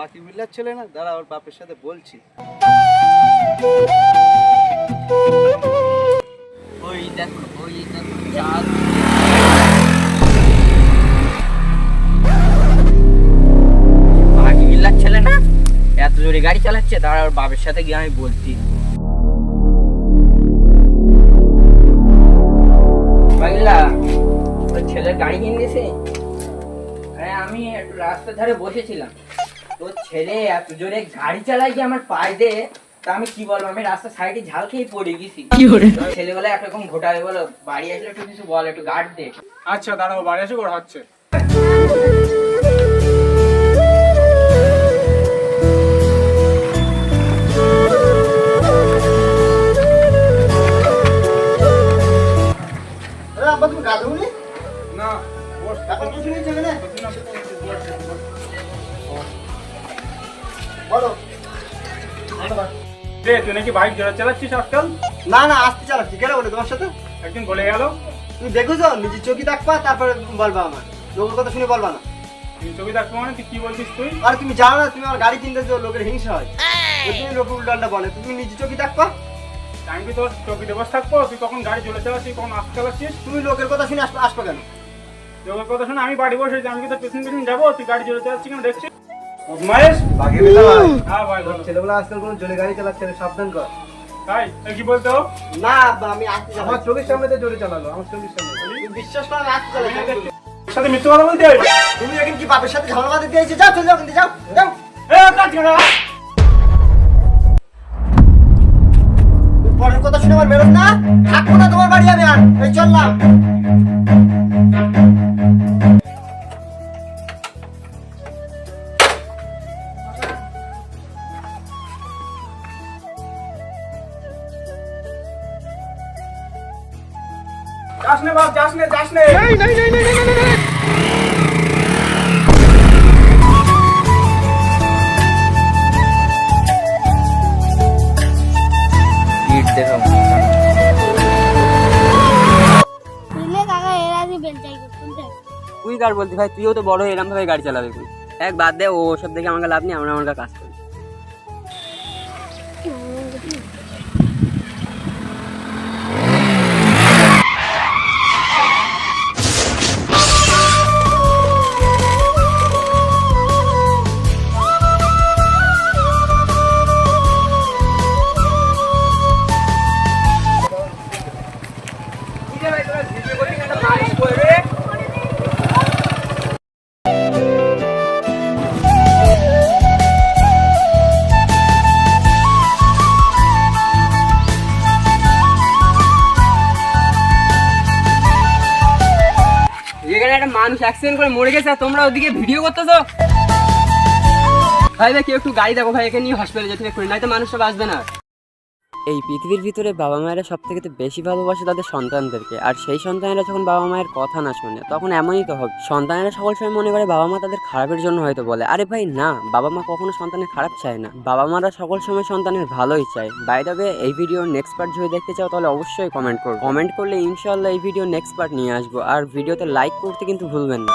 বাকি বিল্লার ছেলে না? দাঁড়া, ওর বাপের সাথে বলছি। ওই দেখো ওই দেখো বিল্লার ছেলে না? এত জোরে গাড়ি চালাচ্ছে, দাঁড়া, ওর বাবার সাথে গিয়ে আমি বলছি। ছেলের গাড়ি কিনে দিয়েছে? আমি একটু রাস্তার ধারে বসেছিলাম। তোর ছেলে এত জোরে গাড়ি চালায় কি আমার পায়ে দে? তা আমি কি বলব? আমি রাস্তার সাইডে ঝাল খেয়ে পড়ে গেছি। ছেলেবেলা একরকম ঘোটাবে বলো। বাড়ি আসলে একটু কিছু বল একটু গার্ড দে। আচ্ছা দাঁড়াও বাড়ি এসে ওরা হচ্ছে। না বস। এখন কিছু নেই ছেলে বলো রে তুই নাকি বাইক জোরে চালাচ্ছিস আজকাল? না না আসতে চালাচ্ছি। কেন বলে তোমার সাথে? একদিন বলে গেল। তুমি দেখেছ? নিজের চোখে দেখবা তারপরে বলবা আমার। লোকের কথা শুনে বলবা না। তুই দেখব মানে তুই কি বলছিস তুই? আর তুমি জানো না তুমি আমার গাড়ি কিনতে লোকের হিংসা হয়। তুমি লোকের বলে। তুমি নিজে চোখে দেখবা? আমি কি তোর বসে থাকব তুই কখন গাড়ি চলে চালাচ্ছিস কখন আসতে চালাচ্ছিস? তুমি লোকের কথা শুনে আসবে আসবে কেন? যোগের কথা শুনে আমি বাড়ি বসে আমি কি তোর পেছন পেছন যাব? তুই গাড়ি চলে চালাচ্ছিস কেন? দেখছিস? মায়েশ বাকি বিল্লা ভাই হ্যাঁ ভাই বলো আজকাল কোনো জোরে গাড়ি চালাচ্ছে না সাবধান কর তাই কি বলতো না আমি আসতে আমার চোখের সামনে দিয়ে জোরে চালালো আমার চোখের সামনে বিশ্বাস করো আসতে চালাচ্ছি সাথে মিথ্যে কথা বলতে তুমি এখন কি বাপের সাথে ঝামেলা বাঁধতে দিয়েছে যাও চলে যাও যাও যাও এ কাজ করা পরের কথা শুনে আমার বেরোন না থাকব না তোমার বাড়ি আমি আর চললাম যাস নে বাপ যাস নে যাস নে। ইট দেখো। বুঝলে কাকা এরা যে বেলচাই করতে তুই কার বলতি ভাই? তুইও তো বড় এরকম ভাবে গাড়ি চালাবি তুই। এক বাদ দে ও সব দেখে আমাকে লাভ নেই আমরা আমার কাজ করি। এখানে একটা মানুষ অ্যাক্সিডেন্ট করে মরে গেছে তোমরা ওদিকে ভিডিও করতেছো? ভাই ভাই, কেউ একটু গাড়ি দেখো ভাই এখানে নিয়ে হসপিটালে যেতে করে নাই তো মানুষটা বাঁচবে না। এই পৃথিবীর ভিতরে বাবা মায়েরা সব থেকে বেশি ভালোবাসে তাদের সন্তানদেরকে। আর সেই সন্তানেরা যখন বাবা মায়ের কথা না শোনে, তখন এমনই তো হবে। সন্তানেরা সকল সময় মনে করে বাবা মা তাদের খারাপের জন্য হয়তো বলে, আরে ভাই, না, বাবা মা কখনো সন্তানের খারাপ চায় না। বাবা মারা সকল সময় সন্তানের ভালোই চায়। বাই তবে এই ভিডিওর নেক্সট পার্ট যদি দেখতে চাও, তাহলে অবশ্যই কমেন্ট করো কমেন্ট করলে ইনশাল্লাহ এই ভিডিও নেক্সট পার্ট নিয়ে আসব। আর ভিডিওতে লাইক করতে কিন্তু ভুলবেন না।